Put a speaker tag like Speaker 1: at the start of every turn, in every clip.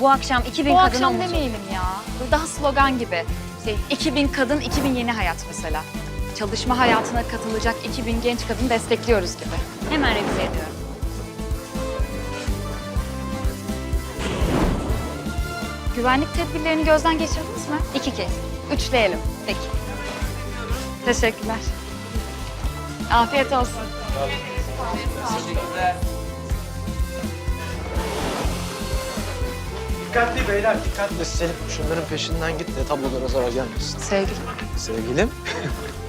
Speaker 1: Bu akşam 2000
Speaker 2: Bu
Speaker 1: kadına
Speaker 2: akşam demeyelim ya. Böyle daha slogan gibi. Şey, 2000 kadın, 2000 yeni hayat mesela. Çalışma hayatına katılacak 2000 genç kadın destekliyoruz gibi.
Speaker 1: Hemen revize ediyorum.
Speaker 2: Güvenlik tedbirlerini gözden geçirdiniz mi?
Speaker 1: İki kez.
Speaker 2: Üçleyelim. Peki. Teşekkürler. Afiyet olsun.
Speaker 3: Dikkatli beyler, dikkatli. Selim, şunların peşinden git de tablolara zarar gelmesin.
Speaker 2: Sevgilim.
Speaker 3: Sevgilim,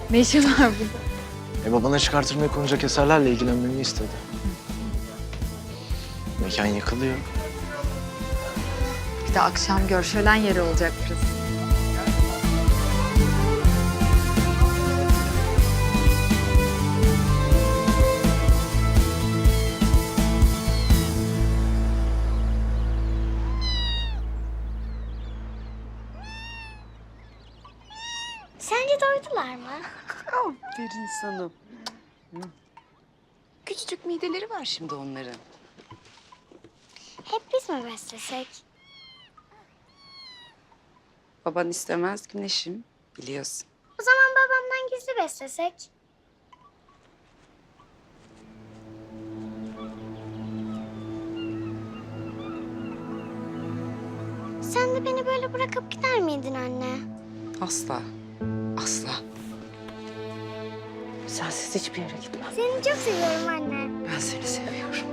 Speaker 2: Ne işin var burada?
Speaker 3: e babana çıkartılmaya konacak eserlerle ilgilenmemi istedi. Mekan yıkılıyor.
Speaker 2: Bir de akşam gör şölen yeri olacak burası.
Speaker 4: Aferin sana. Küçücük mideleri var şimdi onların.
Speaker 5: Hep biz mi beslesek?
Speaker 4: Baban istemez güneşim biliyorsun.
Speaker 5: O zaman babamdan gizli beslesek. Sen de beni böyle bırakıp gider miydin anne?
Speaker 4: Asla. Asla. Sensiz hiçbir yere gitmem.
Speaker 5: Seni çok seviyorum anne.
Speaker 4: Ben seni seviyorum.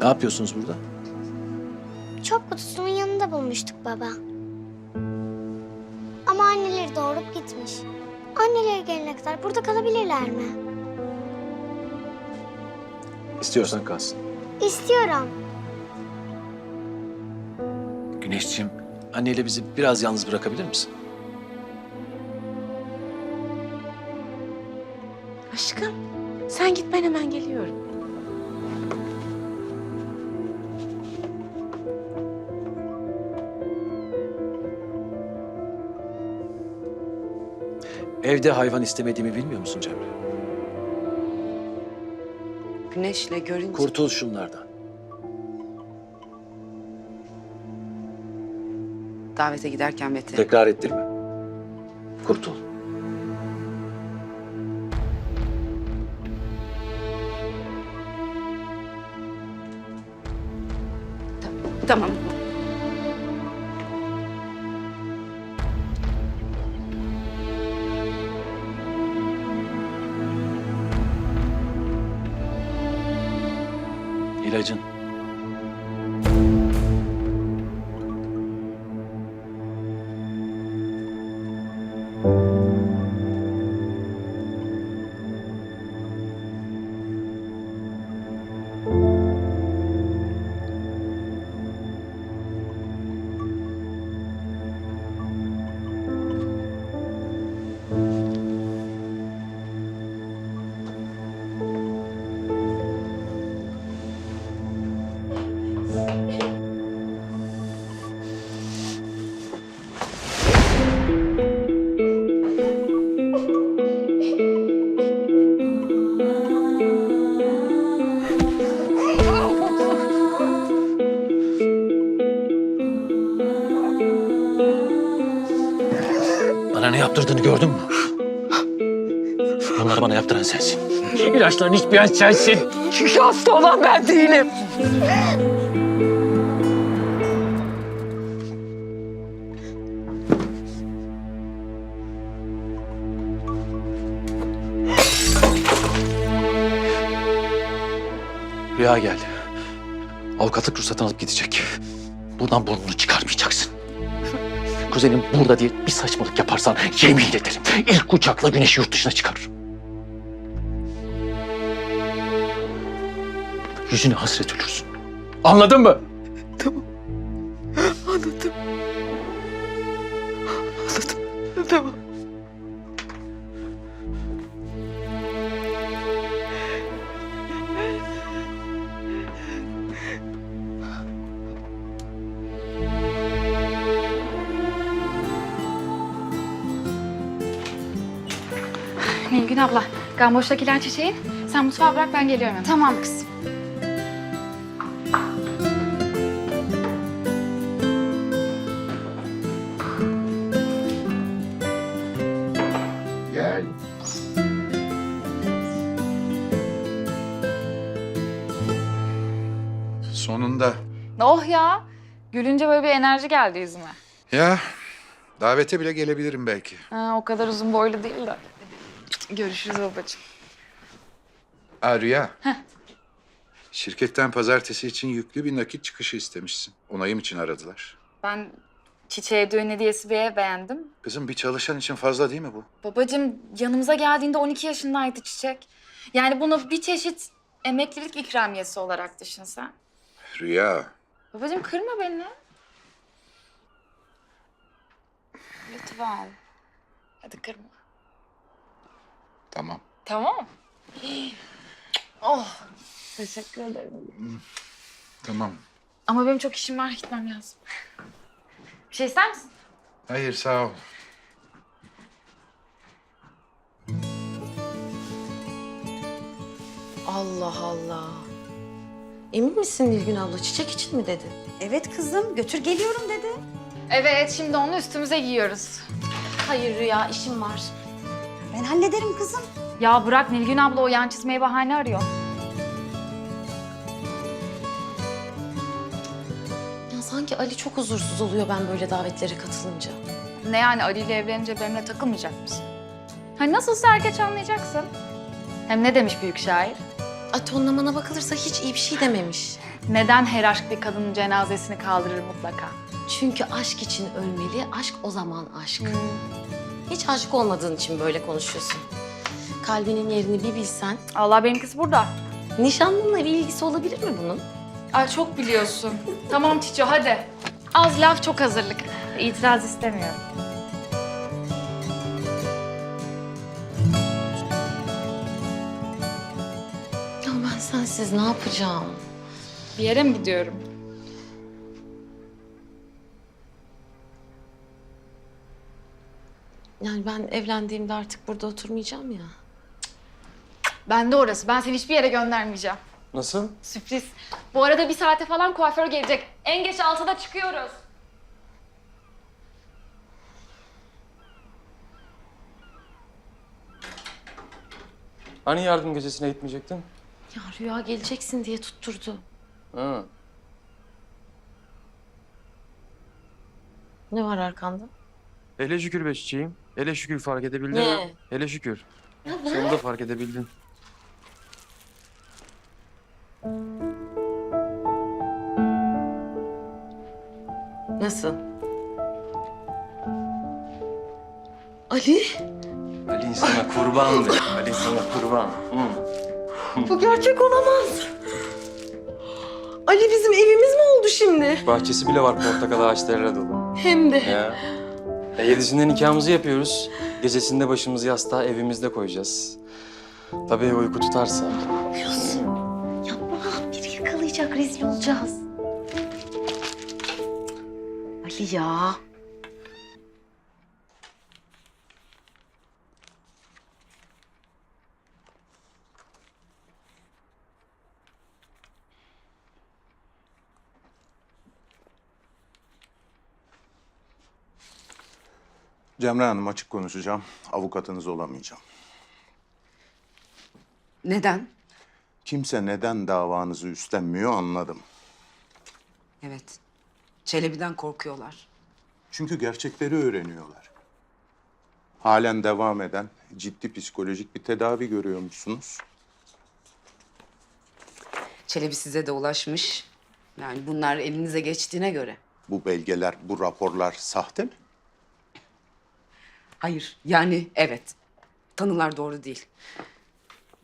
Speaker 3: Ne yapıyorsunuz burada?
Speaker 5: Çöp kutusunun yanında bulmuştuk baba. Ama anneleri doğurup gitmiş. Anneleri gelene kadar burada kalabilirler mi?
Speaker 3: İstiyorsan kalsın.
Speaker 5: İstiyorum.
Speaker 3: Güneşciğim, anneyle bizi biraz yalnız bırakabilir misin?
Speaker 4: Aşkım sen git ben hemen geliyorum.
Speaker 3: Evde hayvan istemediğimi bilmiyor musun Cemre?
Speaker 4: Güneşle görünce...
Speaker 3: Kurtul şunlardan.
Speaker 4: Davete giderken Mete.
Speaker 3: Tekrar ettirme. Kurtul.
Speaker 4: Tamam.
Speaker 3: İlacın. Gördün mü? Bunları bana yaptıran sensin. İlaçların hiçbir sensin.
Speaker 4: Çünkü hasta olan ben değilim.
Speaker 3: Rüya geldi. Avukatlık ruhsatını alıp gidecek. Buradan burnunu çıkarmayacaksın. Kuzenim burada diye bir saçmalık yaparsan yemin ederim. İlk kucakla güneşi yurt dışına çıkarır. Yüzüne hasret ölürsün. Anladın mı?
Speaker 4: Anladım.
Speaker 2: Gamboştakiler çiçeğin. Sen mutfağı bırak ben geliyorum hemen.
Speaker 1: Tamam kızım.
Speaker 3: Gel.
Speaker 6: Sonunda.
Speaker 2: Oh ya. Gülünce böyle bir enerji geldi yüzüme.
Speaker 6: Ya davete bile gelebilirim belki.
Speaker 2: Ha, o kadar uzun boylu değil de. Görüşürüz babacığım.
Speaker 6: Aa Rüya. Şirketten pazartesi için yüklü bir nakit çıkışı istemişsin. Onayım için aradılar.
Speaker 2: Ben çiçeğe düğün hediyesi bir beğendim.
Speaker 6: Kızım bir çalışan için fazla değil mi bu?
Speaker 2: Babacığım yanımıza geldiğinde 12 yaşındaydı çiçek. Yani bunu bir çeşit emeklilik ikramiyesi olarak düşünsen.
Speaker 6: Rüya.
Speaker 2: Babacığım kırma beni. Lütfen. Hadi kırma.
Speaker 6: Tamam.
Speaker 2: Tamam. Oh. Teşekkür ederim.
Speaker 6: Tamam.
Speaker 2: Ama benim çok işim var gitmem lazım. Bir şey ister misin?
Speaker 6: Hayır sağ ol.
Speaker 7: Allah Allah. Emin misin Nilgün abla? Çiçek için mi dedi?
Speaker 1: Evet kızım götür geliyorum dedi.
Speaker 2: Evet şimdi onu üstümüze giyiyoruz.
Speaker 7: Hayır Rüya, işim var.
Speaker 1: Ben hallederim kızım.
Speaker 2: Ya bırak Nilgün abla o yan çizmeyi bahane arıyor.
Speaker 7: Ya sanki Ali çok huzursuz oluyor ben böyle davetlere katılınca.
Speaker 2: Ne yani Ali ile evlenince benimle takılmayacak mısın? Hani nasılsa erkeç anlayacaksın. Hem ne demiş büyük şair?
Speaker 7: Ay tonlamana bakılırsa hiç iyi bir şey dememiş.
Speaker 2: Neden her aşk bir kadının cenazesini kaldırır mutlaka?
Speaker 7: Çünkü aşk için ölmeli, aşk o zaman aşk. Hiç aşık olmadığın için böyle konuşuyorsun. Kalbinin yerini bir bilsen.
Speaker 2: Allah benimkisi burada.
Speaker 7: Nişanlınla bir ilgisi olabilir mi bunun?
Speaker 2: Ay çok biliyorsun. tamam Çiço hadi. Az laf çok hazırlık. İtiraz istemiyorum.
Speaker 7: Ya ben sensiz ne yapacağım?
Speaker 2: Bir yere mi gidiyorum?
Speaker 7: Yani ben evlendiğimde artık burada oturmayacağım ya.
Speaker 2: Ben de orası. Ben seni hiçbir yere göndermeyeceğim.
Speaker 8: Nasıl?
Speaker 2: Sürpriz. Bu arada bir saate falan kuaför gelecek. En geç altıda çıkıyoruz.
Speaker 8: Hani yardım gecesine gitmeyecektin?
Speaker 7: Ya Rüya geleceksin diye tutturdu.
Speaker 8: Ha.
Speaker 7: Ne var arkanda?
Speaker 8: Hele şükür be çiçeğim. Hele şükür fark edebildin.
Speaker 7: Ne?
Speaker 8: Hele şükür.
Speaker 7: Ya
Speaker 8: Sonunda fark edebildin.
Speaker 7: Nasıl? Ali?
Speaker 8: Ali sana kurban be. Ali sana kurban. Hı.
Speaker 7: Bu gerçek olamaz. Ali bizim evimiz mi oldu şimdi?
Speaker 8: Bahçesi bile var portakal ağaçlarıyla dolu.
Speaker 7: Hem de.
Speaker 8: Ya. E, yedisinde nikahımızı yapıyoruz. Gecesinde başımızı yastığa evimizde koyacağız. Tabii uyku tutarsa.
Speaker 7: Yapıyorsun. Yapma. Biri yakalayacak. Rezil olacağız. Ali ya.
Speaker 9: Cemre Hanım açık konuşacağım. Avukatınız olamayacağım.
Speaker 4: Neden?
Speaker 9: Kimse neden davanızı üstlenmiyor anladım.
Speaker 4: Evet. Çelebi'den korkuyorlar.
Speaker 9: Çünkü gerçekleri öğreniyorlar. Halen devam eden ciddi psikolojik bir tedavi görüyormuşsunuz.
Speaker 4: Çelebi size de ulaşmış. Yani bunlar elinize geçtiğine göre.
Speaker 9: Bu belgeler, bu raporlar sahte mi?
Speaker 4: Hayır. Yani evet. Tanılar doğru değil.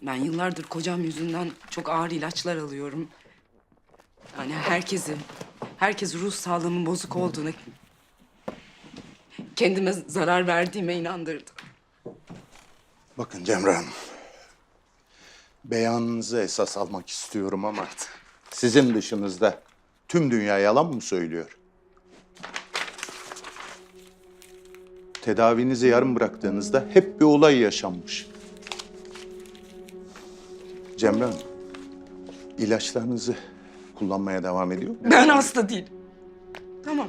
Speaker 4: Ben yıllardır kocam yüzünden çok ağır ilaçlar alıyorum. Yani herkesi, herkes ruh sağlığımın bozuk olduğunu, kendime zarar verdiğime inandırdı.
Speaker 9: Bakın Cemre Hanım. Beyanınızı esas almak istiyorum ama sizin dışınızda tüm dünya yalan mı söylüyor? Tedavinizi yarım bıraktığınızda hep bir olay yaşanmış. Cemre Hanım, ilaçlarınızı kullanmaya devam ediyor musunuz?
Speaker 4: Ben hasta değilim. Tamam.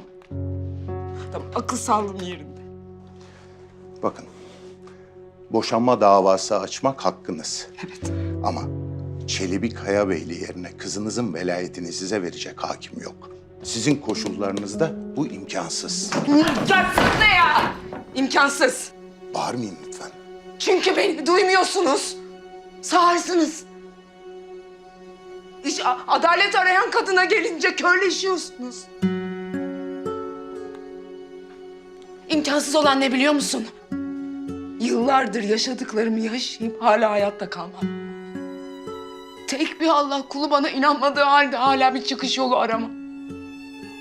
Speaker 4: Tamam akıl sağlığım yerinde.
Speaker 9: Bakın, boşanma davası açmak hakkınız.
Speaker 4: Evet.
Speaker 9: Ama Çelebi Kayabeyli yerine kızınızın velayetini size verecek hakim yok. Sizin koşullarınızda bu imkansız.
Speaker 4: İmkansız ne ya? İmkansız.
Speaker 9: Bağırmayın lütfen.
Speaker 4: Çünkü beni duymuyorsunuz. Sağırsınız. A- adalet arayan kadına gelince körleşiyorsunuz. İmkansız olan ne biliyor musun? Yıllardır yaşadıklarımı yaşayıp hala hayatta kalmam. Tek bir Allah kulu bana inanmadığı halde hala bir çıkış yolu aramam.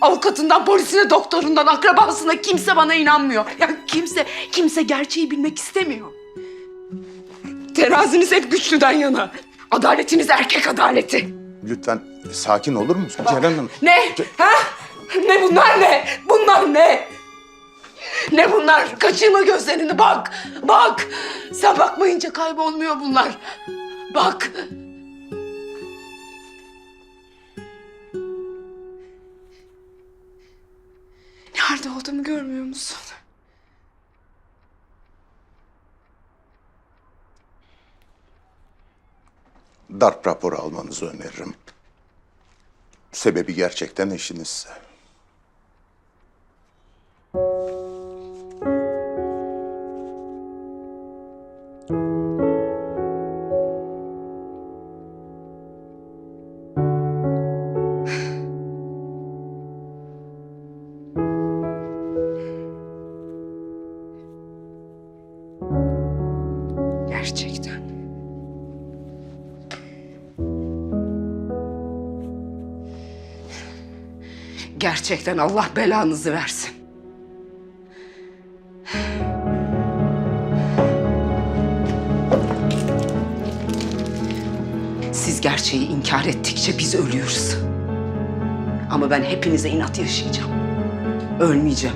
Speaker 4: Avukatından, polisine, doktorundan, akrabasına kimse bana inanmıyor. Ya kimse, kimse gerçeği bilmek istemiyor. Teraziniz hep güçlüden yana. Adaletiniz erkek adaleti.
Speaker 9: Lütfen sakin olur musun? Ceren Hanım,
Speaker 4: Ne? Ha? Ne bunlar ne? Bunlar ne? Ne bunlar? Kaçırma gözlerini bak. Bak. Sen bakmayınca kaybolmuyor bunlar. Bak. Nerede olduğumu görmüyor musun?
Speaker 9: darp raporu almanızı öneririm. Sebebi gerçekten eşinizse.
Speaker 4: Gerçekten Allah belanızı versin. Siz gerçeği inkar ettikçe biz ölüyoruz. Ama ben hepinize inat yaşayacağım. Ölmeyeceğim.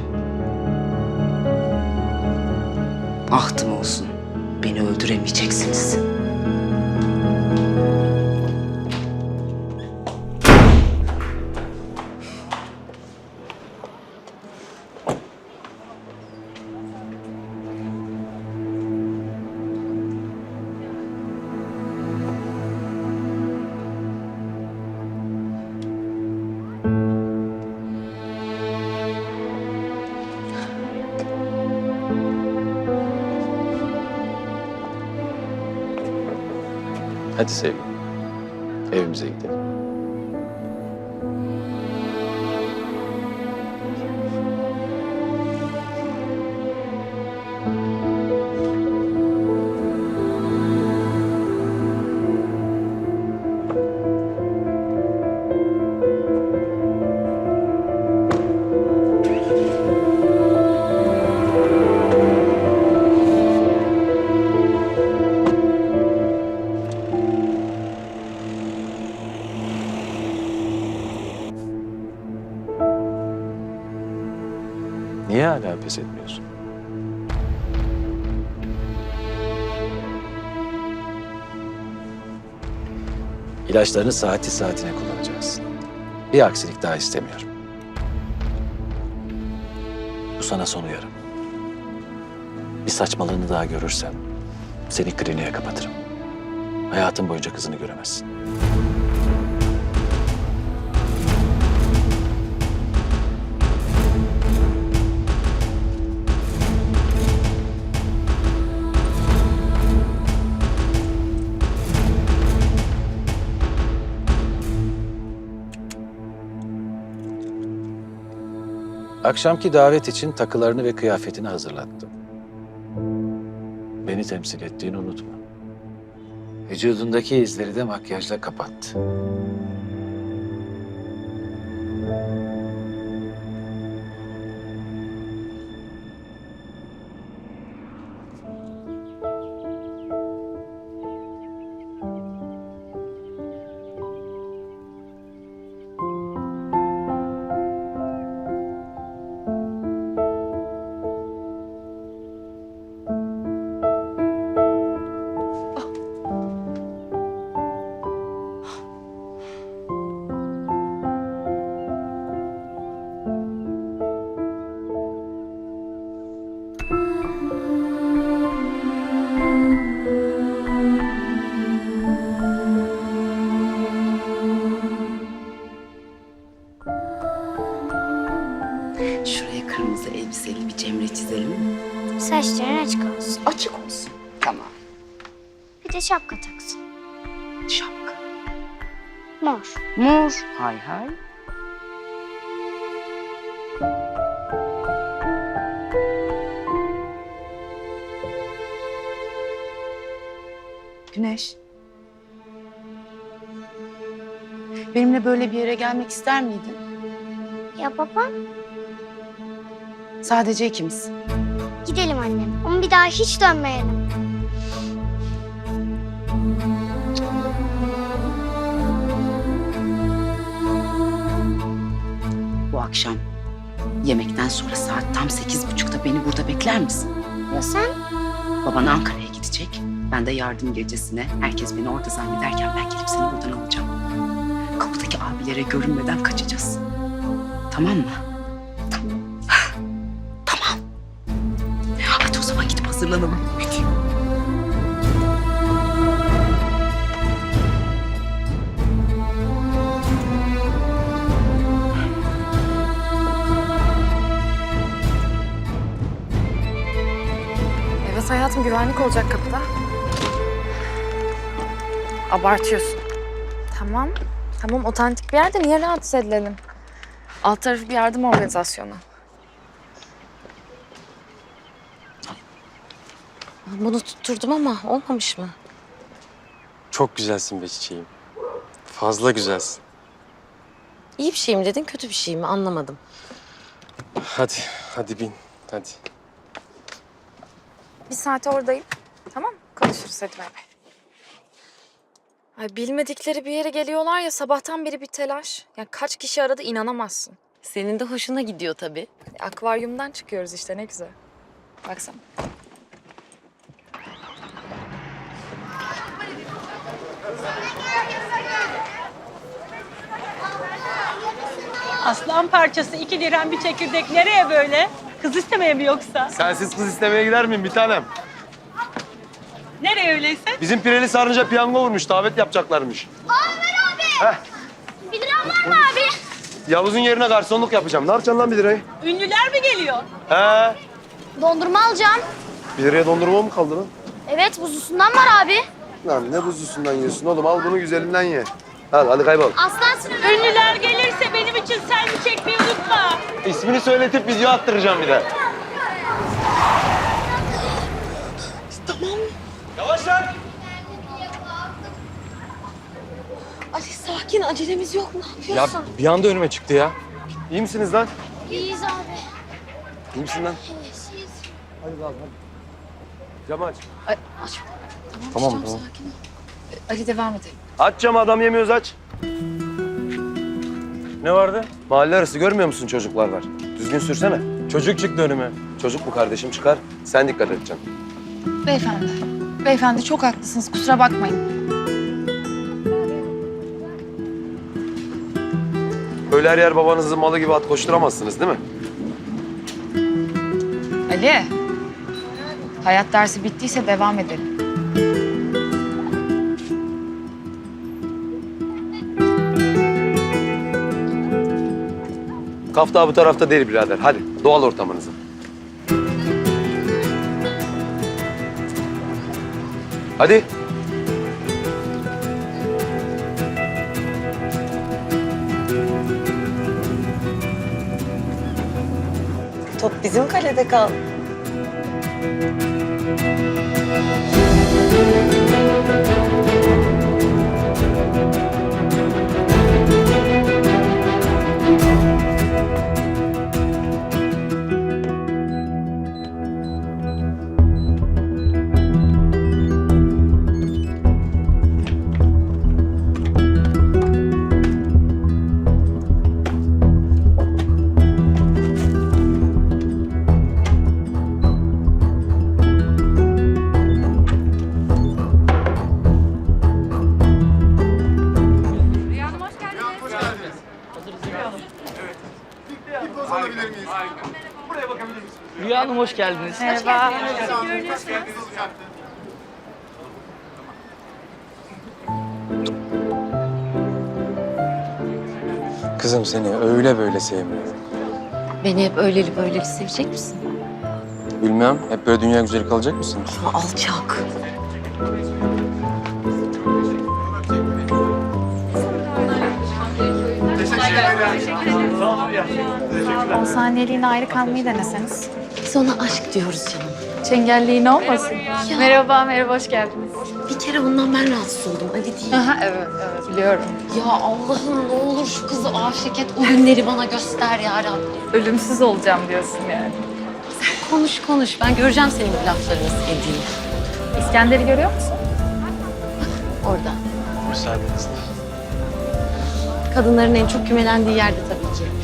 Speaker 4: Ahtım olsun. Beni öldüremeyeceksiniz.
Speaker 3: Hadi sevgilim. Evimize gidelim. İlaçlarını saati saatine kullanacaksın. Bir aksilik daha istemiyorum. Bu sana son uyarım. Bir saçmalığını daha görürsem seni kliniğe kapatırım. Hayatın boyunca kızını göremezsin. Akşamki davet için takılarını ve kıyafetini hazırlattım. Beni temsil ettiğini unutma. Vücudundaki izleri de makyajla kapat.
Speaker 5: Saçların açık olsun.
Speaker 4: Açık olsun. Tamam.
Speaker 5: Bir de şapka taksın.
Speaker 4: Şapka.
Speaker 5: Mor.
Speaker 4: Mor. Hay hay.
Speaker 10: Güneş. Benimle böyle bir yere gelmek ister miydin?
Speaker 5: Ya baba?
Speaker 10: Sadece ikimiz.
Speaker 5: Gidelim annem. Ama bir daha hiç dönmeyelim.
Speaker 4: Bu akşam yemekten sonra saat tam sekiz buçukta beni burada bekler misin?
Speaker 5: Ya sen?
Speaker 4: Baban Ankara'ya gidecek. Ben de yardım gecesine herkes beni orada zannederken ben gelip seni buradan alacağım. Kapıdaki abilere görünmeden kaçacağız. Tamam mı? Hazırlanalım. Hadi.
Speaker 2: Evet hayatım güvenlik olacak kapıda. Abartıyorsun. Tamam. Tamam otantik bir yerde niye rahatsız edilelim? Alt tarafı bir yardım organizasyonu.
Speaker 7: Bunu tutturdum ama olmamış mı?
Speaker 8: Çok güzelsin be çiçeğim. Fazla güzelsin.
Speaker 7: İyi bir şey mi dedin, kötü bir şey mi anlamadım.
Speaker 8: Hadi, hadi bin. Hadi.
Speaker 2: Bir saate oradayım. Tamam Konuşuruz hadi bay bay. Ay bilmedikleri bir yere geliyorlar ya sabahtan beri bir telaş. Ya kaç kişi aradı inanamazsın.
Speaker 7: Senin de hoşuna gidiyor tabii.
Speaker 2: Akvaryumdan çıkıyoruz işte ne güzel. Baksana.
Speaker 11: Aslan parçası iki dirhem bir çekirdek nereye böyle? Kız istemeye mi yoksa?
Speaker 12: Sensiz kız istemeye gider miyim bir tanem?
Speaker 11: Nereye öyleyse?
Speaker 12: Bizim Pireli Sarınca piyango vurmuş, davet yapacaklarmış.
Speaker 5: Bir liram var mı abi?
Speaker 12: Yavuz'un yerine garsonluk yapacağım. Ne yapacaksın lan bir lirayı?
Speaker 11: Ünlüler mi geliyor?
Speaker 12: He?
Speaker 5: Dondurma alacağım.
Speaker 12: Bir liraya dondurma mı kaldı lan?
Speaker 5: Evet buzlusundan var abi.
Speaker 12: Lan ne buzlusundan yiyorsun oğlum? Al bunu güzelinden ye. Hadi, hadi kaybol.
Speaker 5: Aslansın
Speaker 11: Ünlüler gelirse benim için selfie çekmeyi unutma.
Speaker 12: İsmini söyletip video attıracağım bir de. Tamam. Yavaş lan.
Speaker 7: Ali sakin, acelemiz yok. Ne
Speaker 8: Ya
Speaker 7: yapıyorsun?
Speaker 8: bir anda önüme çıktı ya.
Speaker 12: İyi misiniz lan?
Speaker 5: İyiyiz abi.
Speaker 12: İyi misin lan?
Speaker 5: İyiyiz.
Speaker 12: Hadi lan hadi. Camı aç.
Speaker 8: Tamam, tamam.
Speaker 2: sakin ol. Ali devam edelim.
Speaker 12: Aç camı adam yemiyoruz aç.
Speaker 8: Ne vardı?
Speaker 12: Mahalle arası görmüyor musun çocuklar var? Düzgün sürsene.
Speaker 8: Çocuk çıktı önüme.
Speaker 12: Çocuk bu kardeşim çıkar. Sen dikkat edeceksin.
Speaker 2: Beyefendi. Beyefendi çok haklısınız kusura bakmayın.
Speaker 12: Böyle her yer babanızın malı gibi at koşturamazsınız değil mi?
Speaker 2: Ali. Hayat dersi bittiyse devam edelim.
Speaker 12: Kafta bu tarafta değil birader. Hadi doğal ortamınıza. Hadi.
Speaker 7: Top bizim kalede kal.
Speaker 11: Hoş geldiniz.
Speaker 2: Merhaba.
Speaker 8: Kızım seni öyle böyle sevmiyorum.
Speaker 7: Beni hep öyleli böyleli sevecek misin?
Speaker 8: Bilmem. Hep böyle dünya güzeli kalacak mısın?
Speaker 7: Ama alçak.
Speaker 2: On saniyeliğine ayrı kalmayı deneseniz.
Speaker 7: Biz ona aşk diyoruz canım.
Speaker 2: Çengelliğin olmasın. Merhaba, merhaba, hoş geldiniz.
Speaker 7: Bir kere ondan ben rahatsız oldum. Ali değil.
Speaker 2: Aha, evet, evet biliyorum.
Speaker 7: Ya Allah'ım ne olur şu kızı aşık et. O günleri bana göster ya Rabbim.
Speaker 2: Ölümsüz olacağım diyorsun yani.
Speaker 7: Konuş konuş. Ben göreceğim senin bu laflarını sevdiğini.
Speaker 2: İskender'i görüyor musun?
Speaker 7: Orada.
Speaker 3: Müsaadenizle.
Speaker 7: Kadınların en çok kümelendiği yerde tabii ki.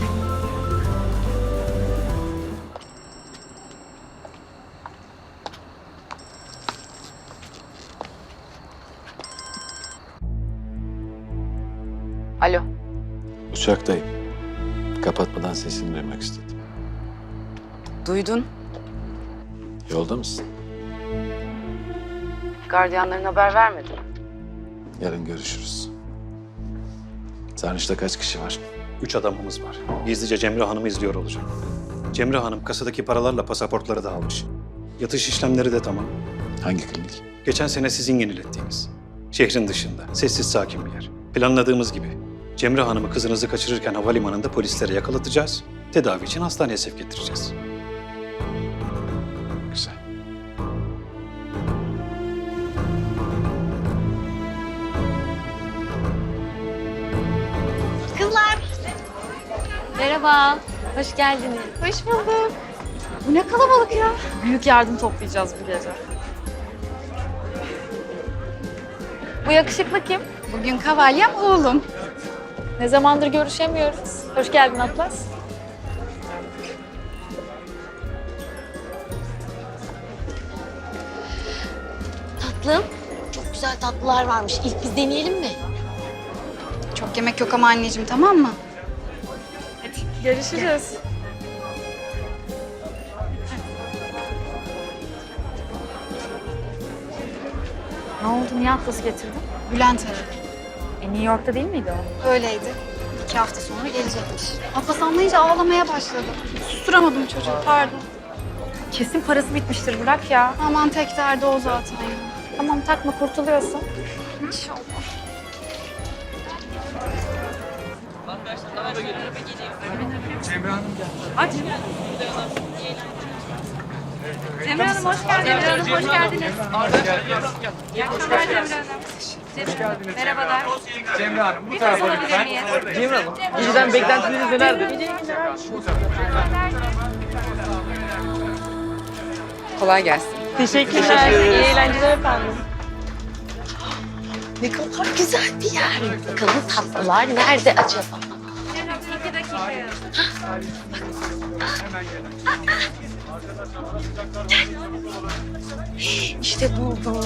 Speaker 3: Uçaktayım. Kapatmadan sesini duymak istedim.
Speaker 4: Duydun.
Speaker 3: Yolda mısın?
Speaker 10: Gardiyanların haber vermedi.
Speaker 3: Yarın görüşürüz. Sarnıç'ta kaç kişi var?
Speaker 13: Üç adamımız var. Gizlice Cemre Hanım'ı izliyor olacak. Cemre Hanım kasadaki paralarla pasaportları da almış. Yatış işlemleri de tamam.
Speaker 3: Hangi klinik?
Speaker 13: Geçen sene sizin yenilettiğiniz. Şehrin dışında, sessiz sakin bir yer. Planladığımız gibi. Cemre Hanım'ı kızınızı kaçırırken havalimanında polislere yakalatacağız. Tedavi için hastaneye sevk ettireceğiz.
Speaker 3: Güzel.
Speaker 7: Merhaba. Hoş geldiniz.
Speaker 2: Hoş bulduk. Bu ne kalabalık ya. Büyük yardım toplayacağız bu gece. Bu yakışıklı kim?
Speaker 1: Bugün kavalyem oğlum.
Speaker 2: Ne zamandır görüşemiyoruz. Hoş geldin Atlas.
Speaker 7: Tatlım. Çok güzel tatlılar varmış. İlk biz deneyelim mi?
Speaker 1: Çok yemek yok ama anneciğim tamam mı?
Speaker 2: Görüşürüz. Ne oldu? Niye Atlas'ı getirdin?
Speaker 1: Bülent aradı.
Speaker 2: New York'ta değil miydi o?
Speaker 1: Öyleydi. İki hafta sonra gelecekmiş. Atlas anlayınca ağlamaya başladı. Susturamadım çocuğu pardon.
Speaker 2: Kesin parası bitmiştir bırak ya.
Speaker 1: Aman tek derdi o zaten ya.
Speaker 2: Tamam takma kurtuluyorsun.
Speaker 1: İnşallah.
Speaker 11: Cemre Hanım hoş geldiniz. Cemre Hanım hoş geldiniz. İyi akşamlar Cemre Hanım. Cemre- Merhabalar. Cemre Hanım bu tarafa lütfen.
Speaker 8: Cemre Hanım, geceden beklentiniz nelerdi?
Speaker 4: Kolay gelsin.
Speaker 11: Teşekkürler. İyi eğlenceler efendim.
Speaker 7: Ne kadar güzel bir yer. Bakalım tatlılar nerede acaba?
Speaker 11: İki dakika.
Speaker 7: İşte bulduk.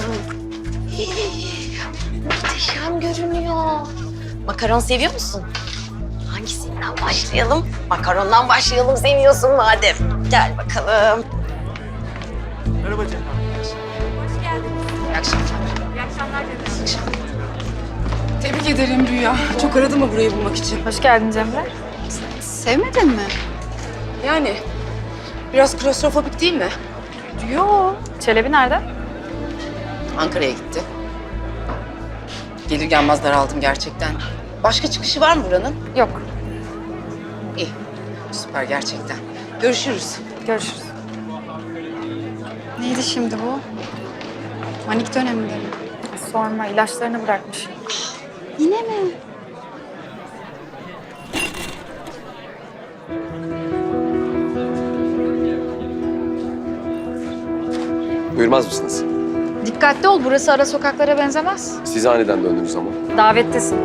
Speaker 7: Muhteşem görünüyor. Makaron seviyor musun? Hangisinden başlayalım? Makarondan başlayalım seviyorsun madem. Gel bakalım.
Speaker 4: İyi akşamlar.
Speaker 11: İyi akşamlar Cemre Hanım.
Speaker 4: Tebrik ederim Rüya. Çok aradı mı burayı bulmak için?
Speaker 2: Hoş geldin Cemre.
Speaker 1: Sevmedin mi?
Speaker 4: Yani biraz klostrofobik değil mi?
Speaker 2: Yo. Çelebi nerede?
Speaker 4: Ankara'ya gitti. Gelir gelmez daraldım gerçekten. Başka çıkışı var mı buranın?
Speaker 2: Yok.
Speaker 4: İyi. Süper gerçekten. Görüşürüz.
Speaker 2: Görüşürüz.
Speaker 1: Neydi şimdi bu? Manik döneminde mi?
Speaker 2: Sorma ilaçlarını bırakmış.
Speaker 1: Yine mi?
Speaker 12: Buyurmaz mısınız?
Speaker 2: Dikkatli ol burası ara sokaklara benzemez.
Speaker 12: Siz aniden döndünüz ama.
Speaker 2: Davettesin.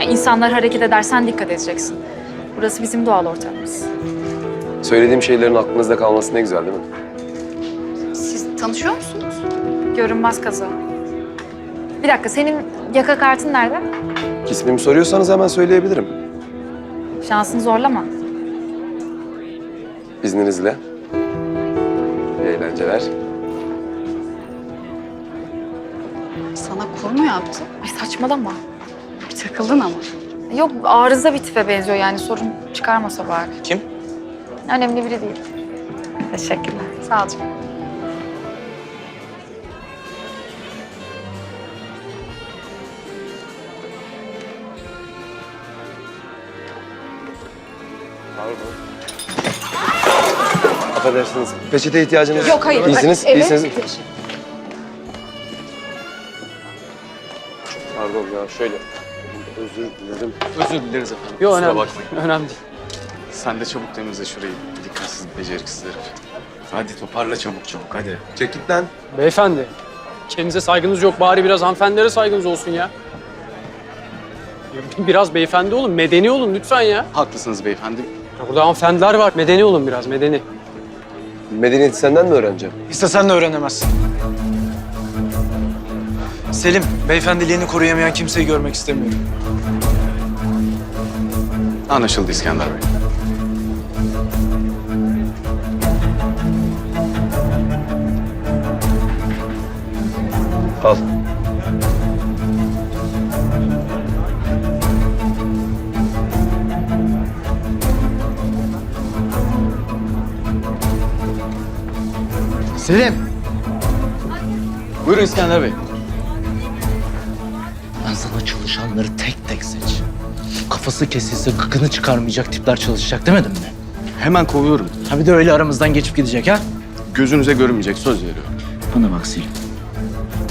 Speaker 2: Yani insanlar hareket edersen dikkat edeceksin. Burası bizim doğal ortamımız.
Speaker 12: Söylediğim şeylerin aklınızda kalması ne güzel değil mi?
Speaker 1: Siz tanışıyor musunuz?
Speaker 2: Görünmez kaza. Bir dakika senin yaka kartın nerede?
Speaker 12: İsmimi soruyorsanız hemen söyleyebilirim.
Speaker 2: Şansını zorlama.
Speaker 12: İzninizle. İyi eğlenceler.
Speaker 1: Arzu mu yaptı?
Speaker 2: Ay saçmalama.
Speaker 1: Bir takıldın ama.
Speaker 2: Yok arıza bir tipe benziyor yani sorun çıkarmasa bari.
Speaker 8: Kim?
Speaker 2: Önemli biri değil. Teşekkürler. Sağ ol canım.
Speaker 12: Affedersiniz. Peçete ihtiyacınız
Speaker 4: Yok hayır.
Speaker 12: İyisiniz,
Speaker 4: Evet.
Speaker 12: iyisiniz. Pardon ya şöyle. Özür dilerim.
Speaker 14: Özür dileriz efendim.
Speaker 12: Yok önemli.
Speaker 14: bakmayın.
Speaker 12: Önemli değil.
Speaker 15: Sen de çabuk temizle şurayı. Dikkatsiz, beceriksiz herif. Hadi toparla çabuk çabuk hadi.
Speaker 12: Çek git lan.
Speaker 16: Beyefendi, kendinize saygınız yok. Bari biraz hanımefendilere saygınız olsun ya. Biraz beyefendi olun, medeni olun lütfen ya.
Speaker 15: Haklısınız beyefendi.
Speaker 16: Ya Burada hanımefendiler var, medeni olun biraz, medeni.
Speaker 12: Medeniyeti senden mi öğreneceğim?
Speaker 16: İstesen de öğrenemezsin. Selim, beyefendiliğini koruyamayan kimseyi görmek istemiyorum.
Speaker 15: Anlaşıldı İskender Bey.
Speaker 12: Al.
Speaker 14: Selim.
Speaker 15: Buyurun İskender Bey.
Speaker 14: Kafası kesilse gıkını çıkarmayacak tipler çalışacak demedim mi?
Speaker 15: Hemen kovuyorum.
Speaker 14: Ha bir de öyle aramızdan geçip gidecek ha?
Speaker 15: Gözünüze görünmeyecek söz veriyorum.
Speaker 14: Bana bak Selim.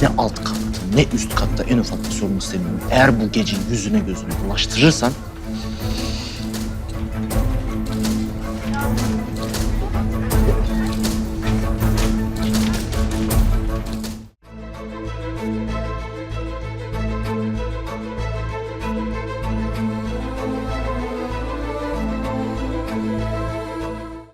Speaker 14: Ne alt katta ne üst katta en ufak bir sorun istemiyorum. Eğer bu gece yüzüne gözüne bulaştırırsan